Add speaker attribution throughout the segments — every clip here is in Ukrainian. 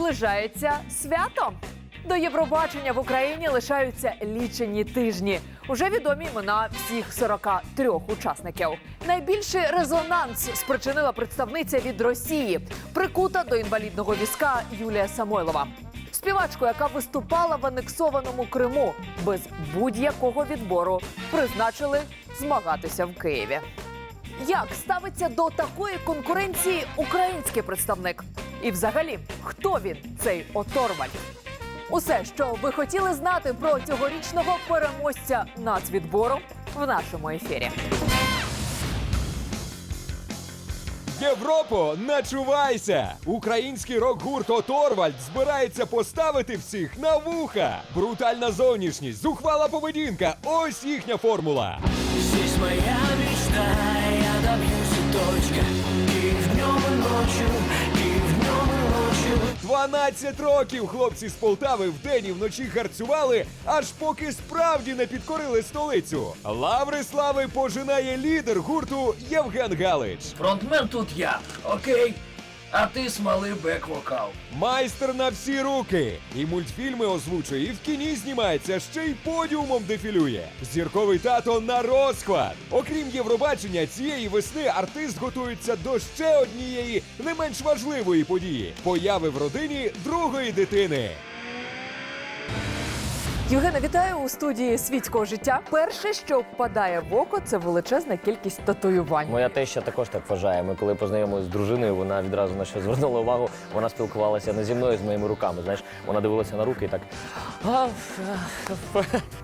Speaker 1: наближається свято. До Євробачення в Україні лишаються лічені тижні. Уже відомі імена всіх 43 учасників. Найбільший резонанс спричинила представниця від Росії, прикута до інвалідного візка Юлія Самойлова. Співачку, яка виступала в анексованому Криму, без будь-якого відбору призначили змагатися в Києві. Як ставиться до такої конкуренції український представник? І взагалі, хто він, цей оторваль? Усе, що ви хотіли знати про цьогорічного переможця нацвідбору в нашому ефірі.
Speaker 2: Європо, начувайся! Український рок-гурт Оторвальд збирається поставити всіх на вуха. Брутальна зовнішність, зухвала поведінка. Ось їхня формула.
Speaker 3: Здесь моя мечта, я добьюсь и точка в днем и ночью,
Speaker 2: 12 років хлопці з Полтави вдень і вночі гарцювали, аж поки справді не підкорили столицю. Лаври слави пожинає лідер гурту Євген Галич.
Speaker 4: Фронтмен тут я, окей. А ти смалий бек-вокал.
Speaker 2: Майстер на всі руки. І мультфільми озвучує, і в кіні знімається, ще й подіумом дефілює. Зірковий тато на розхват. Окрім Євробачення, цієї весни артист готується до ще однієї не менш важливої події появи в родині другої дитини.
Speaker 1: Євгена, вітаю у студії світського життя. Перше, що впадає в око, це величезна кількість татуювань.
Speaker 5: Моя теща також так вважає. Ми коли познайомилися з дружиною, вона відразу на що звернула увагу. Вона спілкувалася не зі мною, з моїми руками. Знаєш, вона дивилася на руки і так.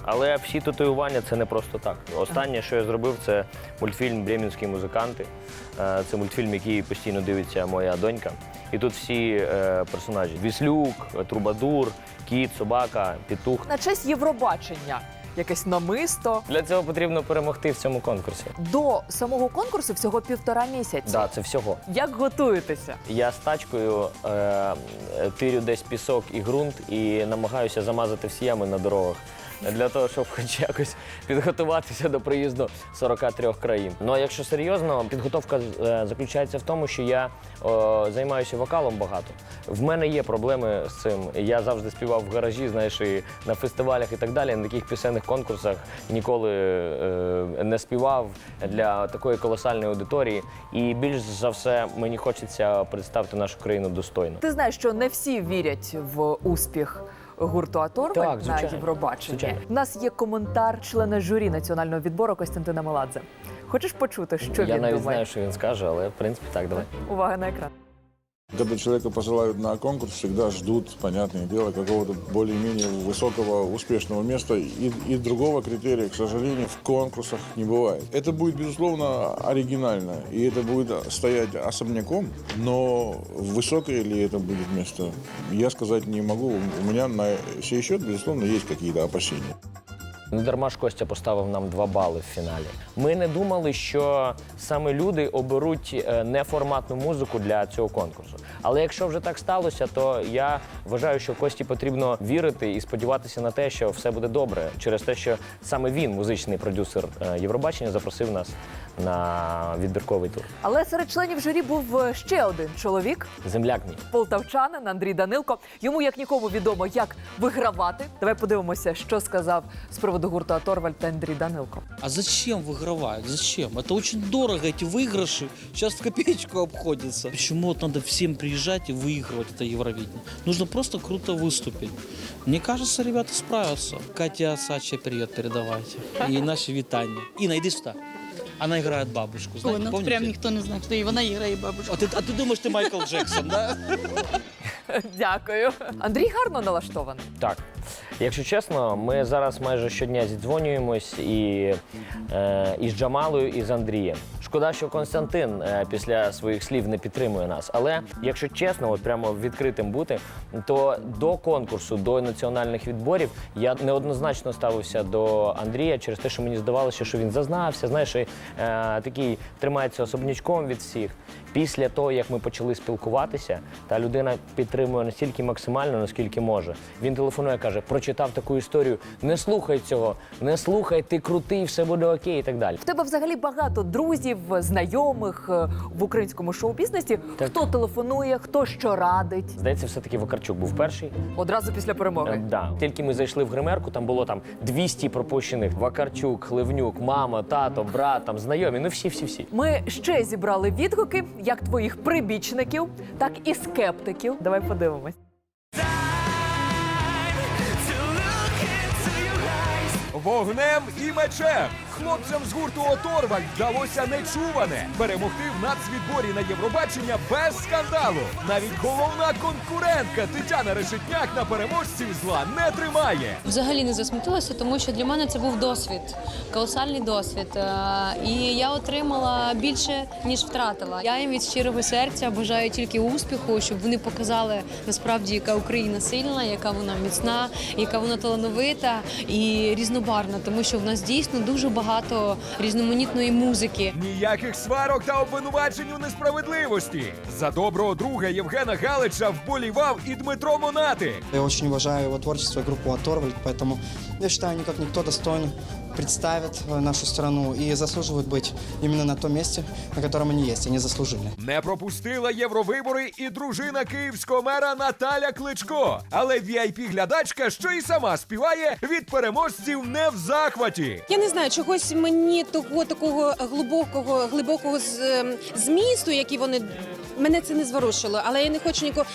Speaker 5: Але всі татуювання це не просто так. Останнє, що я зробив, це мультфільм Бремінські музиканти. Е, Це мультфільм, який постійно дивиться моя донька. І тут всі е, персонажі: Віслюк, Трубадур, кіт, собака, петух.
Speaker 1: На честь Євробачення. Якесь намисто
Speaker 5: Для цього потрібно перемогти в цьому конкурсі.
Speaker 1: до самого конкурсу всього півтора місяці.
Speaker 5: Так, це всього.
Speaker 1: Як готуєтеся?
Speaker 5: Я з тачкою е, тирю десь пісок і ґрунт і намагаюся замазати всі ями на дорогах. Для того, щоб хоч якось підготуватися до приїзду 43 країн. Ну а якщо серйозно, підготовка е, заключається в тому, що я о, займаюся вокалом багато. В мене є проблеми з цим. Я завжди співав в гаражі, знаєш, і на фестивалях і так далі. На таких пісенних конкурсах ніколи е, не співав для такої колосальної аудиторії. І більш за все мені хочеться представити нашу країну достойно.
Speaker 1: Ти знаєш, що не всі вірять в успіх гурту Аторваль
Speaker 5: Так,
Speaker 1: на Євробаченні. У нас є коментар члена журі національного відбору Костянтина Меладзе. Хочеш почути, що
Speaker 5: я
Speaker 1: він
Speaker 5: навіть
Speaker 1: думає?
Speaker 5: знаю, що він скаже, але в принципі так, давай.
Speaker 1: Увага на екран.
Speaker 6: Когда человека посылают на конкурс, всегда ждут, понятное дело, какого-то более-менее высокого, успешного места. И, и другого критерия, к сожалению, в конкурсах не бывает. Это будет, безусловно, оригинально. И это будет стоять особняком. Но высокое ли это будет место, я сказать не могу. У меня на сей счет, безусловно, есть какие-то опасения.
Speaker 5: Не дарма ж Костя поставив нам два бали в фіналі. Ми не думали, що саме люди оберуть е, неформатну музику для цього конкурсу. Але якщо вже так сталося, то я вважаю, що Кості потрібно вірити і сподіватися на те, що все буде добре, через те, що саме він, музичний продюсер е, Євробачення, запросив нас на відбірковий тур.
Speaker 1: Але серед членів журі був е, ще один чоловік,
Speaker 5: Земляк мій.
Speaker 1: полтавчанин Андрій Данилко. Йому як нікому відомо, як вигравати. Давай подивимося, що сказав з приводу гурту Аторваль та Андрій Данилко.
Speaker 7: А зачем выигрывать? Зачем? Это очень дорого, эти выигрыши. Сейчас в копеечку обходятся. Почему вот надо всем приезжать и выигрывать это Евровидение? Нужно просто круто выступить. Мне кажется, ребята справятся. Катя Сача, привет передавайте. И наши витания. Инна, иди сюда. Она играет бабушку.
Speaker 8: Ой,
Speaker 7: Знаете,
Speaker 8: ну
Speaker 7: помните?
Speaker 8: прям ніхто не знав, що і вона і грає бабушка.
Speaker 7: А ты, а ты думаешь, ты Майкл Джексон, да?
Speaker 1: Дякую. Андрій гарно налаштований.
Speaker 5: Так. Якщо чесно, ми зараз майже щодня зідзвонюємось і, е, і з Джамалою, і з Андрієм. Шкода, що Константин е, після своїх слів не підтримує нас. Але якщо чесно, от прямо відкритим бути, то до конкурсу, до національних відборів я неоднозначно ставився до Андрія через те, що мені здавалося, що він зазнався, знаєш, е, такий тримається особнячком від всіх. Після того, як ми почали спілкуватися, та людина підтримує настільки максимально, наскільки може. Він телефонує, каже: прочитав таку історію, не слухай цього, не слухай, ти крутий, все буде окей і так далі.
Speaker 1: В тебе взагалі багато друзів, знайомих е, в українському шоу-бізнесі. Хто телефонує, хто що радить.
Speaker 5: Здається, все-таки Вакарчук був перший.
Speaker 1: Одразу після
Speaker 5: Е,
Speaker 1: перемоги.
Speaker 5: Да. Тільки ми зайшли в гримерку, там було там 200 пропущених. Вакарчук, Хливнюк, мама, тато, брат, там знайомі. Ну всі, всі, всі.
Speaker 1: Ми ще зібрали відгуки як твоїх прибічників, так і скептиків. Давай подивимось.
Speaker 2: Вогнем і мечем хлопцям з гурту Оторваль вдалося нечуване перемогти в нацвідборі на Євробачення без скандалу. Навіть головна конкурентка Тетяна Решетняк на переможців зла не тримає.
Speaker 9: Взагалі не засмутилася, тому що для мене це був досвід, колосальний досвід. Е, І я отримала більше ніж втратила. Я їм від щирого серця бажаю тільки успіху, щоб вони показали насправді, яка Україна сильна, яка вона міцна, яка вона талановита і різнобарна, тому що в нас дійсно дуже багато різноманітної музики.
Speaker 2: Ніяких сварок та обвинувачень у несправедливості. За доброго друга Євгена Галича вболівав і Дмитро Монати.
Speaker 10: Я очень уважаю его творчество и группу «Оторваль», поэтому я считаю, они как никто достоин представят э, нашу страну и заслуживают быть именно на том месте, на котором они есть. Они заслужили.
Speaker 2: Не пропустила євровибори і дружина київського мера Наталя Кличко. Але vip глядачка, що і сама співає, від переможців не в захваті.
Speaker 11: Я не знаю, чогось мені того такого глибокого, глибокого з- ем, змісту, який вони. Мене це не зворушило, але я не хочу нікого.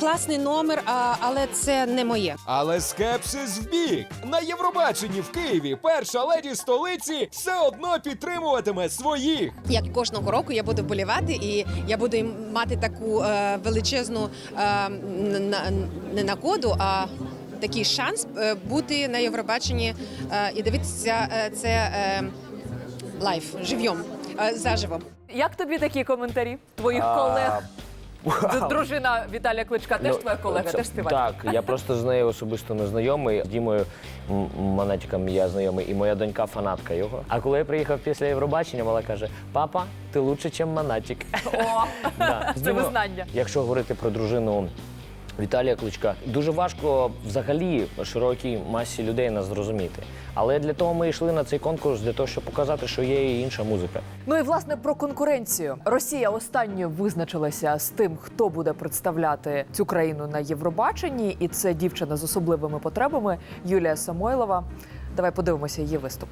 Speaker 11: Класний номер, а, але це не моє.
Speaker 2: Але скепсис в бік. На Євробаченні в Києві перша леді столиці все одно підтримуватиме своїх.
Speaker 11: Як кожного року я буду болівати, і я буду мати таку е, величезну е, на, не нагоду, а такий шанс е, бути на Євробаченні е, і дивитися е, це е, лайв, живьом, е, заживо.
Speaker 1: Як тобі такі коментарі твоїх
Speaker 5: А,
Speaker 1: колег? Дружина Віталія Кличка теж
Speaker 5: Ну,
Speaker 1: твоя колега,
Speaker 5: це-
Speaker 1: теж співає.
Speaker 5: Так, я просто з нею особисто не знайомий. Дімою М- Монатіком я знайомий, і моя донька фанатка його. А коли я приїхав після Євробачення, вона каже: Папа, ти лучше, ніж Монатік.
Speaker 1: О,
Speaker 5: Да.
Speaker 1: це
Speaker 5: Діма,
Speaker 1: визнання.
Speaker 5: Якщо говорити про дружину Віталія Кличка, дуже важко взагалі широкій масі людей нас зрозуміти. Але для того ми йшли на цей конкурс, для того, щоб показати, що є і інша музика.
Speaker 1: Ну і власне про конкуренцію. Росія останньою визначилася з тим, хто буде представляти цю країну на Євробаченні, і це дівчина з особливими потребами Юлія Самойлова. Давай подивимося її виступ.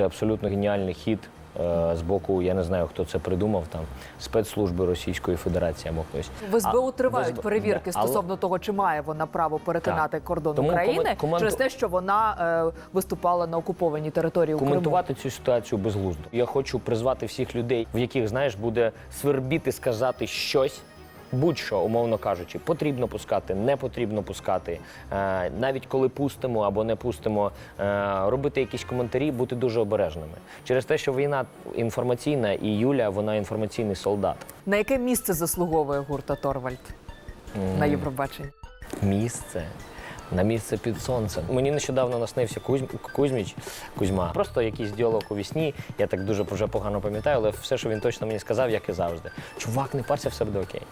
Speaker 5: Це абсолютно геніальний хід е, з боку, я не знаю, хто це придумав, там спецслужби Російської Федерації або хтось.
Speaker 1: В СБУ
Speaker 5: А,
Speaker 1: тривають
Speaker 5: в СБУ,
Speaker 1: перевірки
Speaker 5: да. Але-
Speaker 1: стосовно того, чи має вона право перетинати
Speaker 5: Так.
Speaker 1: кордон
Speaker 5: Тому
Speaker 1: України
Speaker 5: комен- коменту-
Speaker 1: через те, що вона е, виступала на окупованій території України.
Speaker 5: Коментувати цю ситуацію безглуздо. Я хочу призвати всіх людей, в яких знаєш буде свербіти сказати щось. Будь-що, умовно кажучи, потрібно пускати, не потрібно пускати. Е, навіть коли пустимо або не пустимо, е, робити якісь коментарі, бути дуже обережними. Через те, що війна інформаційна, і Юля, вона інформаційний солдат.
Speaker 1: На яке місце заслуговує гурт Торвальд на Євробаченні?
Speaker 5: Місце. На місце під сонцем. Мені нещодавно наснився Кузьм... Кузьміч, Кузьма. Просто якийсь діалог у вісні. Я так дуже вже погано пам'ятаю, але все, що він точно мені сказав, як і завжди. Чувак, не парся, все буде окей.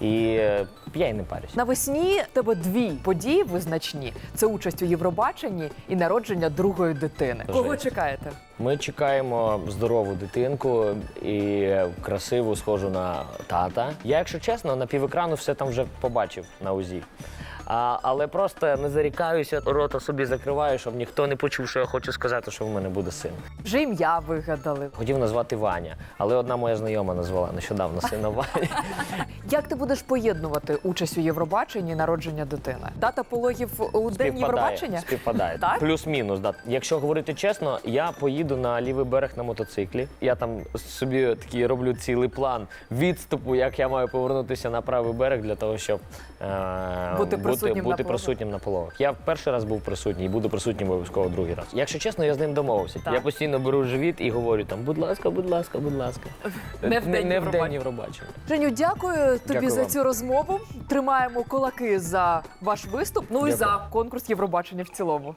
Speaker 5: І е, я й не парюсь.
Speaker 1: Навесні в тебе дві події визначні: це участь у Євробаченні і народження другої дитини. Кого чекаєте?
Speaker 5: Ми чекаємо здорову дитинку і красиву, схожу на тата. Я, якщо чесно, на півекрану все там вже побачив на УЗІ. А, але просто не зарікаюся, рота собі закриваю, щоб ніхто не почув, що я хочу сказати, що в мене буде син.
Speaker 1: Вже ім'я вигадали.
Speaker 5: Хотів назвати Ваня, але одна моя знайома назвала нещодавно сина Ваня.
Speaker 1: Як ти будеш поєднувати участь у Євробаченні і народження дитини? Дата пологів у день Євробачення?
Speaker 5: Співпадає.
Speaker 1: Так?
Speaker 5: Плюс-мінус. Да. Якщо говорити чесно, я поїду на лівий берег на мотоциклі. Я там собі такий роблю цілий план відступу, як я маю повернутися на правий берег для того, щоб
Speaker 1: Бути присутнім на
Speaker 5: бути
Speaker 1: пологах.
Speaker 5: присутнім на пологах. Я перший раз був присутній і буду присутнім обов'язково другий раз. Якщо чесно, я з ним домовився.
Speaker 1: Так.
Speaker 5: Я постійно беру живіт і говорю там, будь ласка, будь ласка, будь ласка.
Speaker 1: Не в день
Speaker 5: не в
Speaker 1: Євробачення.
Speaker 5: день Євробачення.
Speaker 1: Женю, дякую тобі
Speaker 5: Дякую
Speaker 1: за
Speaker 5: вам.
Speaker 1: цю розмову. Тримаємо кулаки за ваш виступ. Ну і за конкурс Євробачення в цілому.